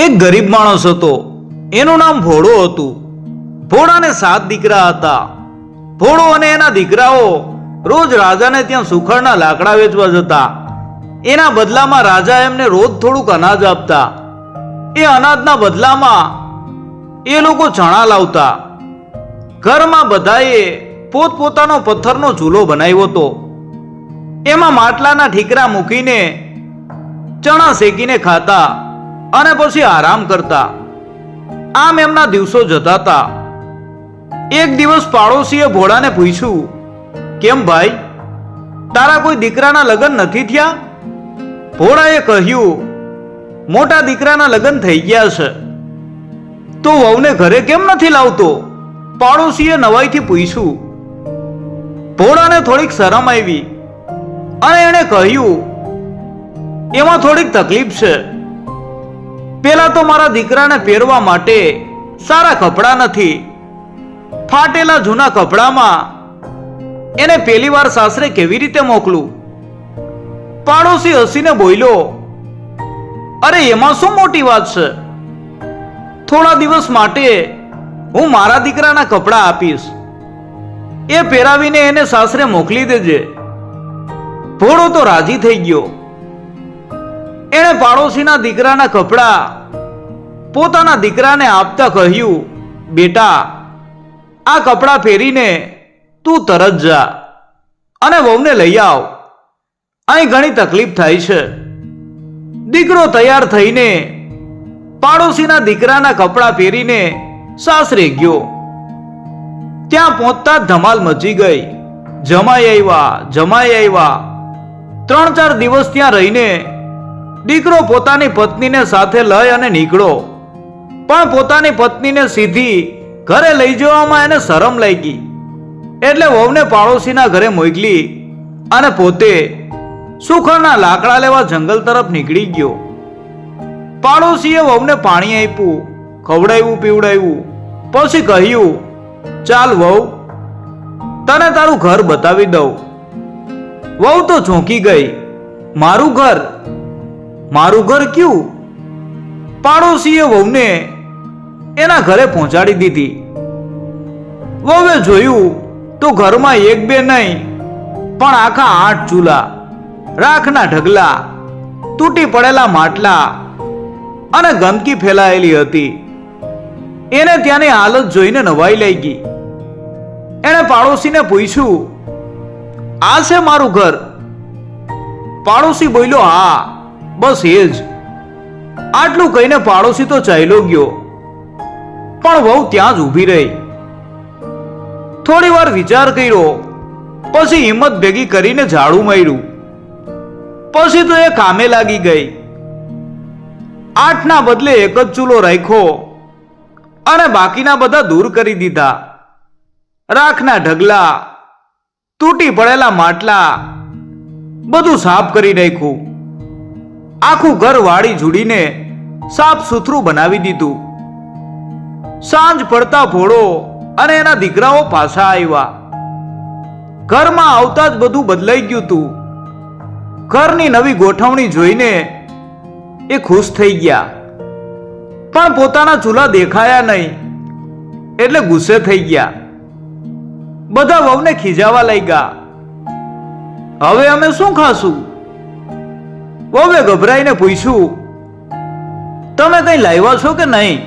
એક ગરીબ માણસ હતો. એનું નામ ભોળો હતું. ભોળાને સાત દીકરા હતા. ભોળો અને એના દીકરાઓ રોજ રાજાને ત્યાં સુખડના લાકડા વેચવા જતા. એના બદલામાં રાજા એમને રોજ થોડુંક અનાજ આપતા. એ અનાજના બદલામાં એ લોકો ચણા લાવતા. ઘરમાં બધાએ પોતપોતાનો પથ્થરનો ચૂલો બનાવ્યો હતો. એમાં માટલાના ઠીકરા મૂકીને ચણા શેકીને ખાતા. અને પછી આરામ કરતા. આમ એમના દિવસો જતા હતા એક દિવસ પાડોશીએ ભોળાને પૂછ્યું, કેમ ભાઈ? તારા કોઈ દીકરાના લગ્ન નથી થયા? ભોળાએ કહ્યું, મોટા દીકરાના લગ્ન થઈ ગયા છે. તો વહુને ઘરે કેમ નથી લાવતો? પાડોશીએ નવાઈથી પૂછ્યું. ભોળાને થોડીક શરમ આવી અને એણે કહ્યું, એમાં થોડીક તકલીફ છે. પેલા તો મારા દીકરાને પહેરવા માટે સારા કપડાં નથી. ફાટેલા જૂના કપડામાં એને પહેલી વાર સાસરે કેવી રીતે મોકલું? પાડોશી હસીને બોલ્યો, અરે, એમાં શું મોટી વાત છે? થોડા દિવસ માટે હું મારા દીકરાના કપડાં આપીશ. એ પહેરાવીને એને સાસરે મોકલી દેજે. ભોળો તો રાજી થઈ ગયો. એણે પાડોશીના દીકરાના કપડાં પોતાના દીકરાને આપતા કહ્યું, બેટા, આ કપડાં પહેરીને તું તરત જા અને વહુને લઈ આવ. અહીં ઘણી તકલીફ થાય છે. દીકરો તૈયાર થઈને પાડોશીના દીકરાના કપડાં પહેરીને સાસરે ગયો. ત્યાં પહોંચતા ધમાલ મચી ગઈ. જમાઈ આવ્યા જમાઈ આવ્યા. ત્રણ ચાર દિવસ ત્યાં રહીને દીકરો પોતાની પત્નીને સાથે લઈ અને નીકળો. પણ પોતાની પત્નીને સીધી ઘરે લઈ જવામાં એને શરમ લાગી. એટલે વહુને પાડોશીના ઘરે મોકલી અને પોતે સુખરના લાકડા લેવા જંગલ તરફ નીકળી ગયો. પાડોશીએ વહુને પાણી આપ્યું, ખવડાવ્યું, પીવડાવ્યું. પછી કહ્યું, ચાલ વહુ, તને તારું ઘર બતાવી દઉં. વહુ તો ચોંકી ગઈ. મારું ઘર? મારું ઘર ક્યું? પાડોશીએ વહુને એના ઘરે પહોંચાડી દીધી. વહુએ જોયું તો ઘરમાં એક બે નહીં, પણ આખા આઠ ચૂલા, રાખના ઢગલા, તૂટી પડેલા માટલા અને ગંદકી ફેલાયેલી હતી. એને ત્યાંની હાલત જોઈને નવાઈ લાગી એણે પાડોશીને પૂછ્યું આ છે મારું ઘર? પાડોશી બોલ્યો, હા. બસ એ જ. આટલું કહીને પાડોશી તો ચાલ્યો ગયો. પણ વહુ ત્યાં જ ઊભી રહી. થોડી વાર વિચાર કર્યો, પછી હિંમત ભેગી કરીને ઝાડુ માર્યું. પછી તો એ કામે લાગી ગઈ. આઠના બદલે એક જ ચૂલો રાખ્યો અને બાકીના બધા દૂર કરી દીધા. રાખના ઢગલા, તૂટી પડેલા માટલા, બધું સાફ કરી નાખ્યું. આખું ઘર વાળી ઝૂડીને સાફ સુથરું બનાવી દીધું. સાંજ પડતા ભોળો અને એના દીકરાઓ પાછા આવ્યા. ઘરમાં આવતા જ બધું બદલાઈ ગયું તું. ઘરની નવી ગોઠવણી જોઈને એ ખુશ થઈ ગયા. પણ પોતાના ચૂલા દેખાયા નહીં, એટલે ગુસ્સે થઈ ગયા. બધા વહુને ખીજાવા લાગ્યા. હવે અમે શું ખાશું? વહુએ ગભરાઈને પૂછ્યું, તમે કઈ લાવ્યા છો કે નહીં?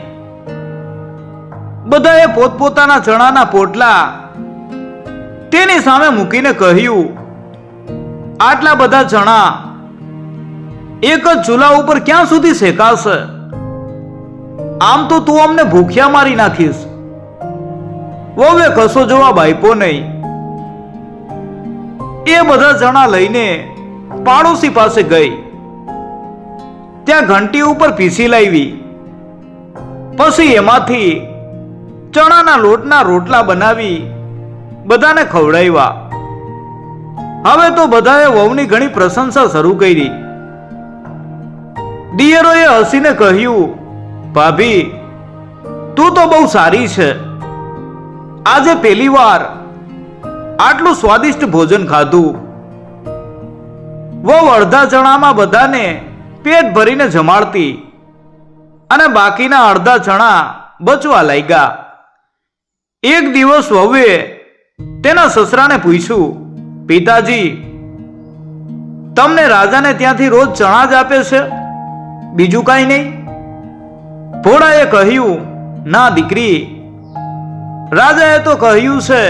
બધાએ પોતપોતાના ચણાના પોટલા તેની સામે મૂકીને કહ્યું, આટલા બધા ચણા એક જ ચૂલા ઉપર ક્યાં સુધી શેકાશે? આમ તો તું અમને ભૂખ્યા મારી નાખીશ. વહુએ કશો જવાબ આપ્યો નહીં. એ બધા ચણા લઈને પાડોશી પાસે ગઈ. ત્યાં ઘંટી ઉપર પીસી લાવી. પછી એમાંથી ચણાના લોટના રોટલા બનાવી બધાને ખવડાવ્યા. હવે તો બધાએ વહુની ઘણી પ્રશંસા શરૂ કરી. દિયરોએ હસીને કહ્યું, ભાભી, તું તો બહુ સારી છે. આજે પહેલી વાર આટલું સ્વાદિષ્ટ ભોજન ખાધું. વહુ અડધા ચણામાં બધાને પેટ ભરીને જમાડતી અને બાકીના અડધા ચણા બચવા લાગ્યા. એક દિવસ વહુએ તેના સસરાને પૂછ્યું, પિતાજી, તમને રાજાને ત્યાંથી રોજ ચણા જ આપે છે? બીજું કાંઈ નહીં. ભોળાએ કહ્યું, ના દીકરી. રાજાએ તો કહ્યું છે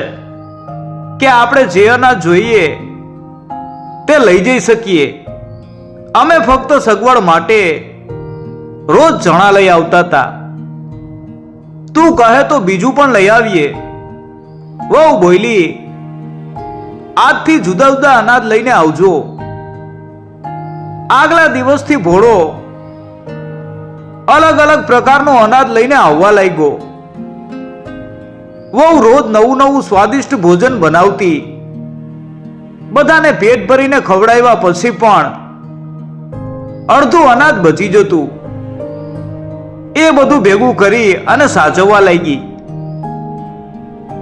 કે આપણે જે અનાજ જોઈએ. તે લઈ જઈ શકીએ. અમે ફક્ત સગવડ માટે રોજ ચણા લઈ આવતા હતા. તું કહે તો બીજું પણ લઈ આવીએ. વહુ બોલી આજથી જુદા જુદા અનાજ લઈને આવજો. આગલા દિવસથી ભોળો. અલગ અલગ પ્રકારનો અનાજ લઈને આવવા લાગ્યો. વહુ રોજ નવું નવું સ્વાદિષ્ટ ભોજન બનાવતી. બધાને પેટ ભરીને ખવડાવ્યા પછી પણ અડધું અનાજ બચી જતું. એ બધું ભેગું કરી અને સાચવવા લાગી.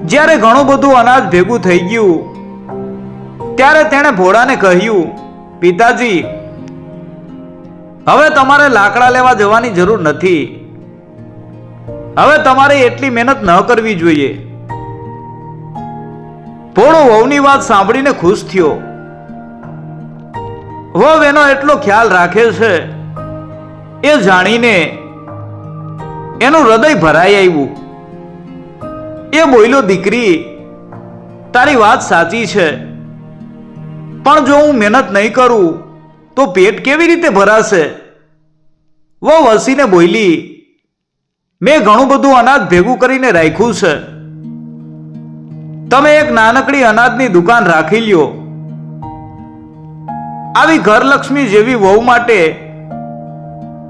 જ્યારે ઘણું બધું અનાજ ભેગું થઈ ગયું, ત્યારે તેણે ભોળાને કહ્યું, પિતાજી, હવે તમારે લાકડા લેવા જવાની જરૂર નથી. હવે તમારે એટલી મહેનત ન કરવી જોઈએ. ભોળો વહુની વાત સાંભળીને ખુશ થયો. વહુ એનો એટલો ખ્યાલ રાખે છે, એ જાણીને એનું હૃદય ભરાઈ આવ્યું. એ બોલ્યો, દીકરી, તારી વાત સાચી છે, પણ જો હું મહેનત નહીં કરું, તો પેટ કેવી રીતે ભરાશે? વવ હસીને બોલી, મેં ઘણું બધું અનાજ ભેગું કરીને રાખ્યું છે. તમે એક નાનકડી અનાજની દુકાન રાખી લ્યો. આવી ઘરલક્ષ્મી જેવી વહુ માટે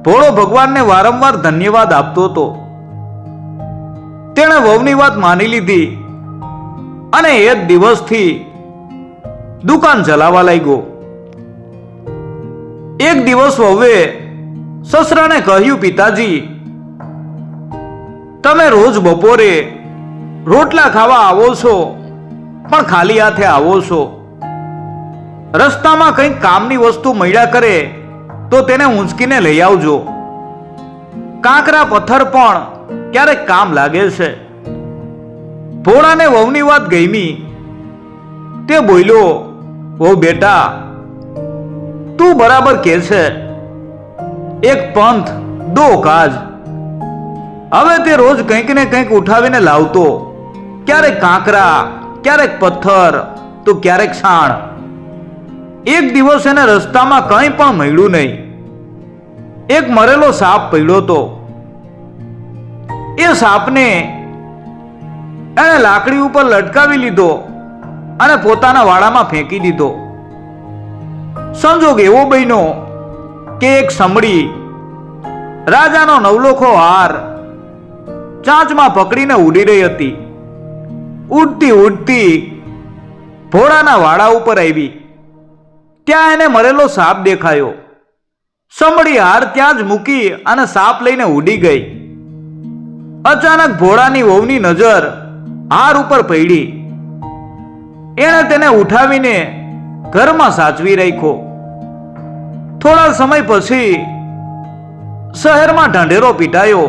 ભોળો ભગવાનને વારંવાર ધન્યવાદ આપતો હતો. તેણે વહુની વાત માની લીધી અને એ દિવસથી દુકાન ચલાવવા લાગ્યો. એક દિવસ વહુએ સસરાને કહ્યું, પિતાજી, તમે રોજ બપોરે રોટલા ખાવા આવો છો, પણ ખાલી હાથે આવો છો. રસ્તામાં કંઈક કામની વસ્તુ મળ્યા કરે, તો તેને ઊંચકીને લઈ આવજો. કાંકરા પથ્થર પણ ક્યારેક કામ લાગે છે. ભોળાને વહુની વાત ગમી. તે બોલ્યો વહુ બેટા, તું બરાબર કે છે. એક પંથ, દો કાજ. હવે તે રોજ કંઈક ને કંઈક ઉઠાવીને લાવતો. ક્યારેક કાંકરા, ક્યારેક પથ્થર, તો ક્યારેક છાણ. એક દિવસ એને રસ્તામાં કંઈ પણ મળ્યું નહીં. એક મરેલો સાપ પડ્યો તો એ સાપને એણે લાકડી ઉપર લટકાવી લીધો અને પોતાના વાડામાં ફેંકી દીધો. સંજોગ એવો બન્યો કે એક સમડી રાજાનો નવલોખો હાર ચાંચમાં પકડીને ઉડી રહી હતી. ઉડતી ઉડતી ભોળાના વાડા ઉપર આવી. ત્યાં એને મરેલો સાપ દેખાયો. સમડી હાર ત્યાં જ મૂકી અને સાપ લઈને ઉડી ગઈ. અચાનક ભોળાની વહુની નજર હાર ઉપર પડી. એણે તેને ઉઠાવીને ઘરમાં સાચવી રાખ્યો. થોડા સમય પછી શહેરમાં ઢંઢેરો પીટાયો.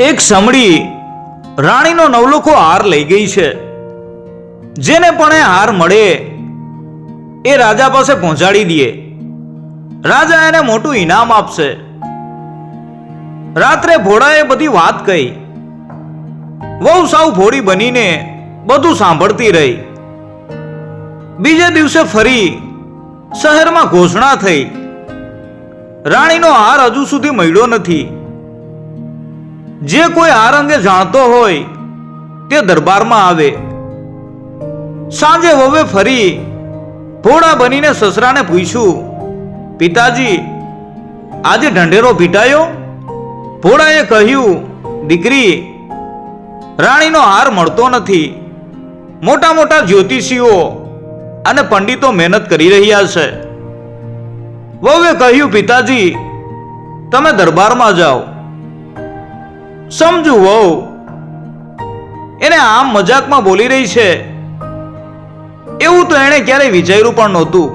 એક સમડી રાણીનો નવલોખો હાર લઈ ગઈ છે. જેને પણ એ હાર મળે એ રાજા પાસે પહોંચાડી દે રાજા એને મોટું ઇનામ આપશે. રાત્રે ભોળાએ બધી વાત કહી. વહુ સાવ ભોળી બનીને બધું સાંભળતી રહી. બીજે દિવસે ફરી શહેરમાં ઘોષણા થઈ. રાણીનો હાર હજુ સુધી મળ્યો નથી. જે કોઈ હાર અંગે જાણતો હોય તે દરબારમાં આવે. સાંજે હવે ફરી ભોળા બનીને સસરાને પૂછ્યું, પિતાજી, આજે ઢંઢેરો પીટાયો? ભોળાએ કહ્યું, દીકરી, રાણીનો હાર મળતો નથી. મોટા મોટા જ્યોતિષીઓ અને પંડિતો મહેનત કરી રહ્યા છે. વહુએ કહ્યું, પિતાજી, તમે દરબારમાં જાઓ. સમજુ વહુ, એને આમ મજાકમાં બોલી રહી છે. એવું તો એણે ક્યારેય વિચાર્યું પણ નહોતું.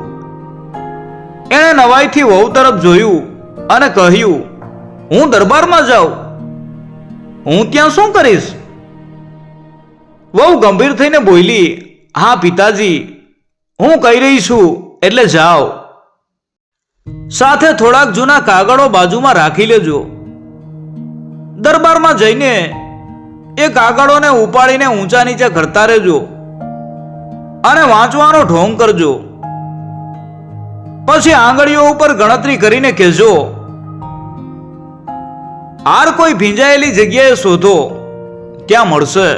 એણે નવાઈથી વહુ તરફ જોયું અને કહ્યું, હું દરબારમાં જાઉં. હું ત્યાં શું કરીશ? વહુ ગંભીર થઈને બોલી, હા, પિતાજી, હું કહી રહી છું, એટલે જાઓ. સાથે થોડાક જૂના કાગળો બાજુમાં રાખી લેજો. દરબારમાં જઈને એ કાગળોને ઉપાડીને ઊંચા નીચે કરતા રહેજો. અને વાંચવાનો ઢોંગ કરજો. પછી આંગળીઓ ઉપર ગણતરી કરીને કહેજો, આર કોઈ ભીંજાયેલી જગ્યાએ શોધો, ત્યાં મળશે.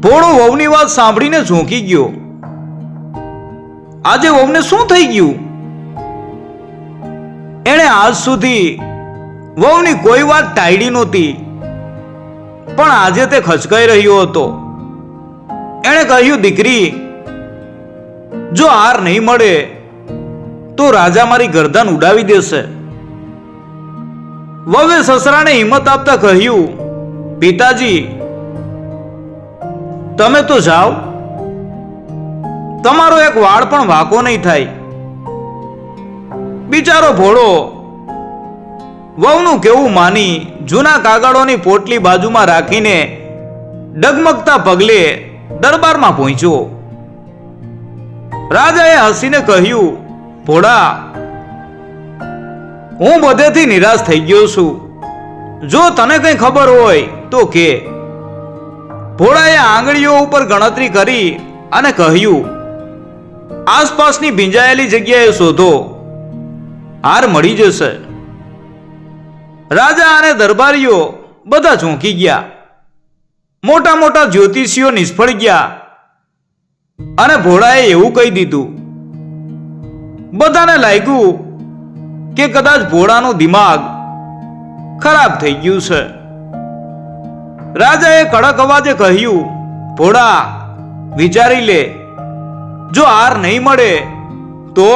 ભોળો વહુની વાત સાંભળીને ઝોંકી ગયો. આજે વહુને શું થઈ ગયું? એણે આજ સુધી વહુની કોઈ વાત ટાળી નહોતી, પણ આજે તે ખચકાઈ રહ્યો હતો. એણે કહ્યું, દીકરી, જો હાર નહીં મળે, તો રાજા મારી ગરદન ઉડાવી દેશે. વવે સસરાને હિંમત આપતા કહ્યું, પિતાજી, તમે તો જાઓ. તમારો એક વાળ પણ વાકો નહીં થાય. બિચારો ભોળો, વહુનું કેવું માની, જૂના કાગળોની પોટલી બાજુમાં રાખીને ડગમગતા પગલે દરબારમાં પહોંચ્યો. રાજાએ હસીને કહ્યું, ભોળા, હું બધેથી નિરાશ થઈ ગયો છું. જો તને કંઈ ખબર હોય તો કે. ભોળાએ આંગળીઓ ઉપર ગણતરી કરી અને કહ્યું, આસપાસની ભીંજાયેલી જગ્યાએ શોધો. હાર મળી જશે. રાજા અને દરબારીઓ બધા ચોંકી ગયા. મોટા મોટા જ્યોતિષીઓ નિષ્ફળ ગયા. અને ભોળાએ એવું કહી દીધું, બધાને લાગ્યું કે કદાચ ભોળાનું દિમાગ ખરાબ થઈ ગયું છે. રાજાએ કડક અવાજે કહ્યું, ભોળા, વિચારી લે. જો હાર નહીં મળે, તો?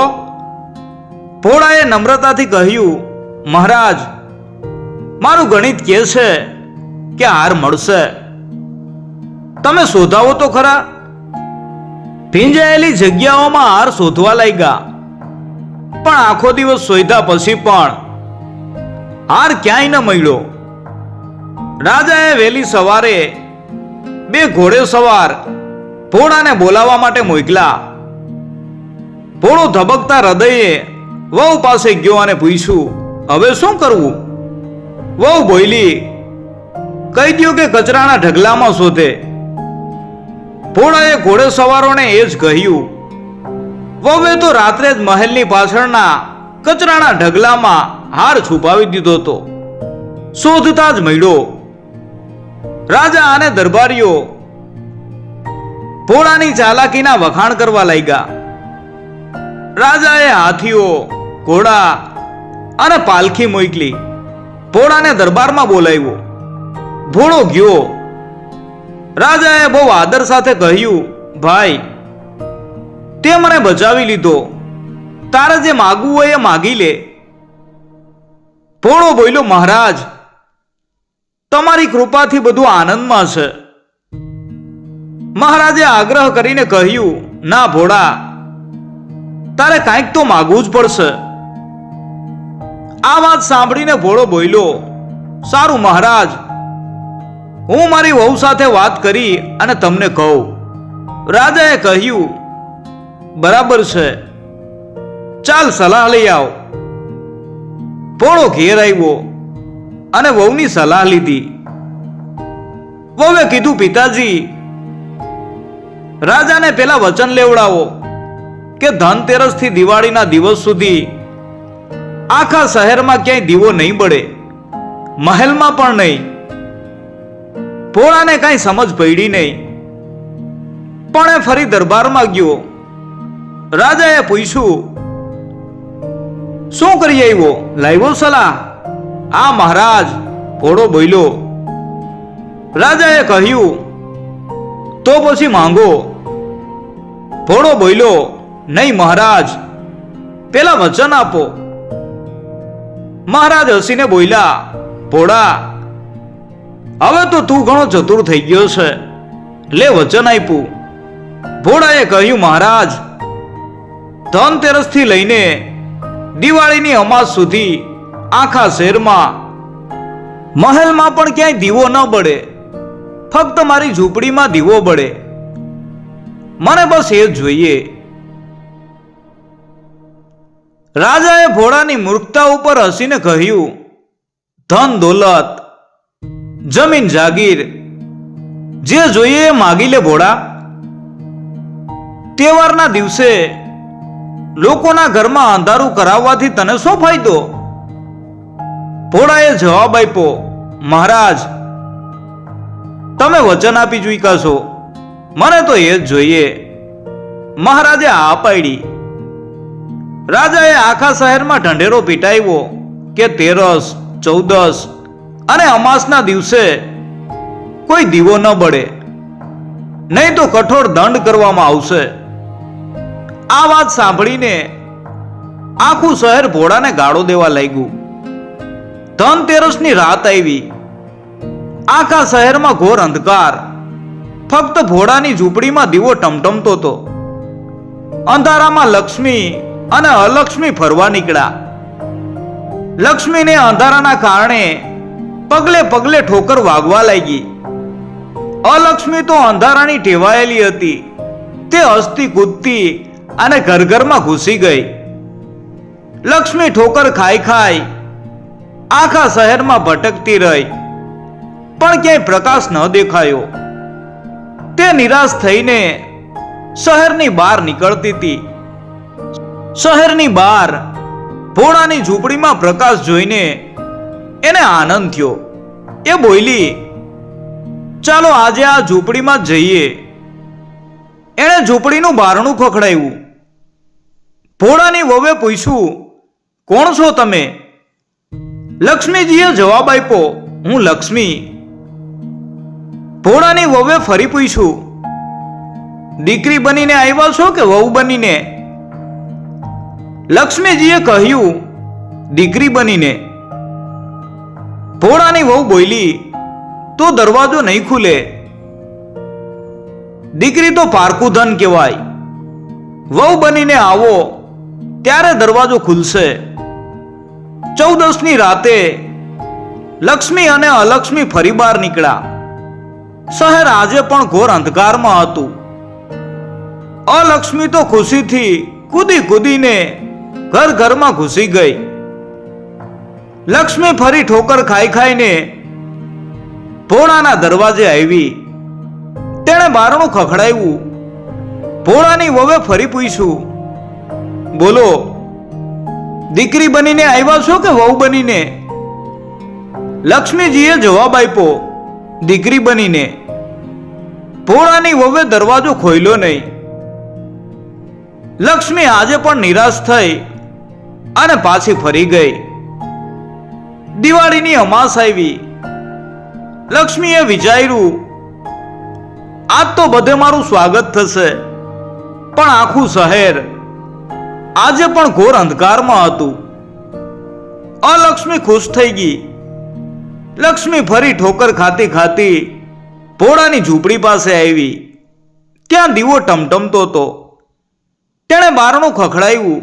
ભોળાએ નમ્રતાથી કહ્યું, મહારાજ, મારું ગણિત કહે છે કે હાર મળશે. તમે શોધાવો તો ખરા. ભીંજાયેલી જગ્યાઓમાં હાર શોધવા લાગ્યા. પણ આખો દિવસ શોધ્યા પછી પણ હાર ક્યાંય ન મળ્યો. રાજાએ વહેલી સવારે બે ઘોડે સવાર ભોળાને બોલાવવા માટે મોકલા ભોળો ધબકતા હૃદયે વહુ પાસે ગયો અને પૂછ્યું, હવે શું કરવું? વહુ બોલી, કહી દ્યો કે કચરાના ઢગલામાં શોધે. ભોળાએ ઘોડે સવારોને એ જ કહ્યું વવે તો રાત્રે જ મહેલની પાછળના કચરાના ઢગલામાં હાર છુપાવી દીધો હતો. શોધતા જ મળ્યો. રાજા અને દરબારીઓ ભોળાની ચાલાકીના વખાણ કરવા લાગ્યા. રાજાએ હાથીઓ, ઘોડા અને પાલખી મોકલી. ભોળાને દરબારમાં બોલાવ્યો. ભોળો ગયો. રાજાએ બહુ આદર સાથે કહ્યું, ભાઈ, તે મને બચાવી લીધો. તારે જે માગવું હોય એ માગી લે. ભોળો બોલ્યો, મહારાજ, તમારી કૃપાથી બધું આનંદમાં છે. મહારાજે આગ્રહ કરીને કહ્યું, ના ભોળા, તારે કાંઈક તો માગવું જ પડશે. આ વાત સાંભળીને ભોળો બોલ્યો, સારું મહારાજ હું મારી વહુ સાથે વાત કરી અને તમને કહું. રાજાએ કહ્યું, બરાબર છે. ચાલ સલાહ લઈ આવ. પોળો ઘેર આવ્યો અને વહુની સલાહ લીધી. વહુએ કીધું, પિતાજી, રાજાને પેલા વચન લેવડાવો કે ધનતેરસથી દિવાળીના દિવસ સુધી આખા શહેરમાં ક્યાંય દીવો નહીં બળે, મહેલમાં પણ નહીં. ભોળાને કાંઈ સમજ પડી નહીં. પણ એ ફરી દરબારમાં ગયો. રાજાએ પૂછ્યું, શું કરી આવ્યો લાવ્યો સલાહ? આ મહારાજ. ઘોડો બોલ્યો, રાજાએ કહ્યું, તો પછી માંગો. ઘોડો બોલ્યો, નહીં, મહારાજ. પેલા વચન આપો. મહારાજ હસીને બોલ્યા, ભોળા હવે તો તું ઘણો ચતુર થઈ ગયો છે. લે વચન આપ્યું. ભોળાએ કહ્યું, મહારાજ ધનતેરસથી લઈને દિવાળીની અમાસ સુધી આખા શહેરમાં મહેલમાં પણ ક્યાંય દીવો ન બળે. ફક્ત મારી ઝૂંપડીમાં દીવો બળે. મને બસ એ જ જોઈએ. રાજાએ ભોળાની મૂર્ખતા ઉપર હસીને કહ્યું, ધન દોલત જમીન જાગીર. જે જોઈએ માગી લે ભોળા. તહેવારના દિવસે લોકોના ઘરમાં અંધારું કરાવવાથી તને શું ફાયદો? ભોળાએ જવાબ આપ્યો, મહારાજ, તમે વચન આપી ચૂક્યા છો. મને તો એ જ જોઈએ. મહારાજે આ પાડી. રાજાએ આખા શહેરમાં ઢંઢેરો પીટાવ્યો કે તેરસ, ચૌદસ અને અમાસના દિવસે કોઈ દીવો ન બળે. નહીં તો કઠોર દંડ કરવામાં આવશે. આ વાત સાંભળીને આખું શહેર ભોળાને ગાળો દેવા લાગ્યું. ધનતેરસની રાત આવી. આખા શહેરમાં ઘોર અંધકાર. ફક્ત ભોળાની ઝૂંપડીમાં દીવો ટમટમતો હતો. અંધારામાં લક્ષ્મી અને અલક્ષ્મી ફરવા નીકળ્યા. લક્ષ્મીને અંધારાના કારણે પગલે પગલે ઠોકર વાગવા લાગી. અલક્ષ્મી તો અંધારાની ટેવાયેલી હતી. તે હસતી કૂદતી અને ઘર ઘરમાં ઘૂસી ગઈ. લક્ષ્મી ઠોકર ખાઈ ખાઈ આખા શહેરમાં ભટકતી રહી. પણ ક્યાંય પ્રકાશ ન દેખાયો. તે નિરાશ થઈને શહેરની બહાર નીકળતી હતી. શહેરની બહાર ભોળાની ઝૂંપડીમાં પ્રકાશ જોઈને એને આનંદ થયો. એ બોલી ચાલો આજે આ ઝૂંપડીમાં જઈએ. એણે ઝૂંપડીનું બારણું ખખડાયું. ભોળાની વવે પૂછ્યું, કોણ છો તમે? લક્ષ્મીજીએ જવાબ આપ્યો, હું લક્ષ્મી. ભોળાની વવે ફરી પૂછ્યું, દીકરી બનીને આવ્યા છો કે વહુ બનીને? લક્ષ્મીજીએ કહ્યું, દીકરી બનીને. ભોળાની વહુ બોલી તો દરવાજો નહીં ખુલે? દીકરી તો પારકું ધન કહેવાય. વહુ બનીને આવો, ત્યારે દરવાજો ખુલશે. ચૌદસની રાતે લક્ષ્મી અને અલક્ષ્મી ફરી બહાર નીકળ્યા. શહેર આજે પણ ઘોર અંધકારમાં હતું. અલક્ષ્મી તો ખુશીથી કૂદી કૂદીને ઘર ઘરમાં ઘૂસી ગઈ. લક્ષ્મી ફરી ઠોકર ખાઈ ખાઈને ભોળાના દરવાજે આવી. તેણે બારણું ખખડાવ્યું. ભોળાની વવે ફરી પૂછ્યું, બોલો, દીકરી બનીને આવ્યા છો કે વહુ બનીને? લક્ષ્મીજીએ જવાબ આપ્યો, દીકરી બનીને. ભોળાની વવે દરવાજો ખોલ્યો નહીં. લક્ષ્મી આજે પણ નિરાશ થઈ અને પાછી ફરી ગઈ. દિવાળીની અમાસ આવી. લક્ષ્મીએ વિચાર્યું, આજ તો બધે મારું સ્વાગત થશે, પણ આખું શહેર આજે પણ ઘોર અંધકારમાં હતું. અલક્ષ્મી ખુશ થઈ ગઈ. લક્ષ્મી ફરી ઠોકર ખાતી ખાતી ભોળાની ઝૂંપડી પાસે આવી. ત્યાં દીવો ટમટમતો હતો. તેણે બારણું ખખડાયું.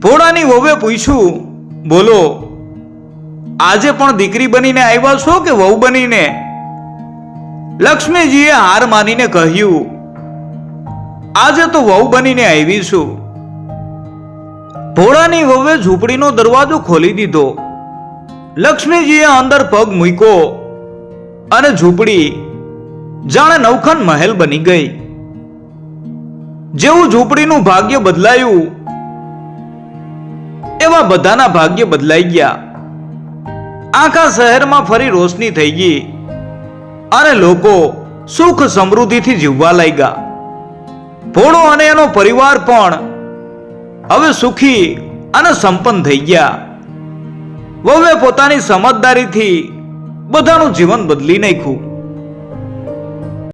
ભોળાની વહુએ પૂછ્યું, બોલો આજે પણ દીકરી બનીને આવ્યા છો કે વહુ બનીને? લક્ષ્મીજીએ હાર માનીને કહ્યું, આજે તો વહુ બનીને આવી છું. ભોળાની વહુએ ઝૂંપડીનો દરવાજો ખોલી દીધો. લક્ષ્મીજીએ અંદર પગ મૂક્યો અને ઝૂંપડી જાણે નવખન મહેલ બની ગઈ. જેવું ઝૂંપડીનું ભાગ્ય બદલાયું, એવા બધાના ભાગ્ય બદલાઈ ગયા. આખા શહેરમાં ફરી રોશની થઈ ગઈ. અને લોકો સુખ સમૃદ્ધિથી જીવવા લાગ્યા. ભોળો અને એનો પરિવાર પણ હવે સુખી અને સંપન્ન થઈ ગયા. વહુએ પોતાની સમજદારીથી બધાનું જીવન બદલી નાખ્યું.